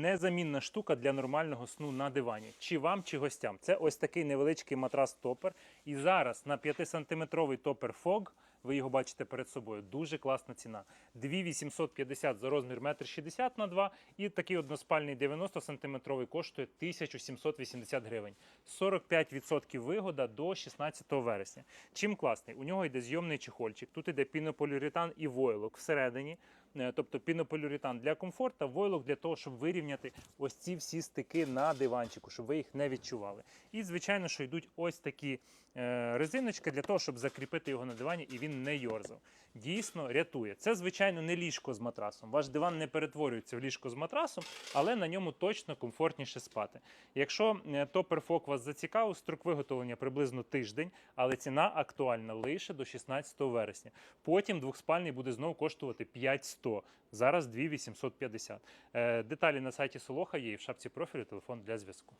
незамінна штука для нормального сну на дивані. Чи вам, чи гостям. Це ось такий невеличкий матрас топер. І зараз на 5-сантиметровий топер FOG, ви його бачите перед собою, дуже класна ціна. 2850 за розмір 1,60 м на 2 і такий односпальний 90 сантиметровий коштує 1780 гривень. 45% вигода до 16 вересня. Чим класний? У нього йде зйомний чехольчик. Тут йде пінополіуретан і войлок всередині. Е, Тобто пінополіуретан для комфорту, войлок для того, щоб вирівняти ось ці всі стики на диванчику, щоб ви їх не відчували. І, звичайно, що йдуть ось такі е, резиночки для того, щоб закріпити його на дивані і він не йорзав. Дійсно рятує. Це, звичайно, не ліжко з матрасом. Ваш диван не перетворюється в ліжко з матрасом, але на ньому точно комфортніше спати. Якщо е, топер фок вас зацікавив, строк виготовлення приблизно тиждень, але ціна актуальна лише до 16 вересня. Потім двохспальний буде знову коштувати 5100. Зараз 2850. Е, Деталі на сайті Солоха є і в шапці профілю телефон для зв'язку.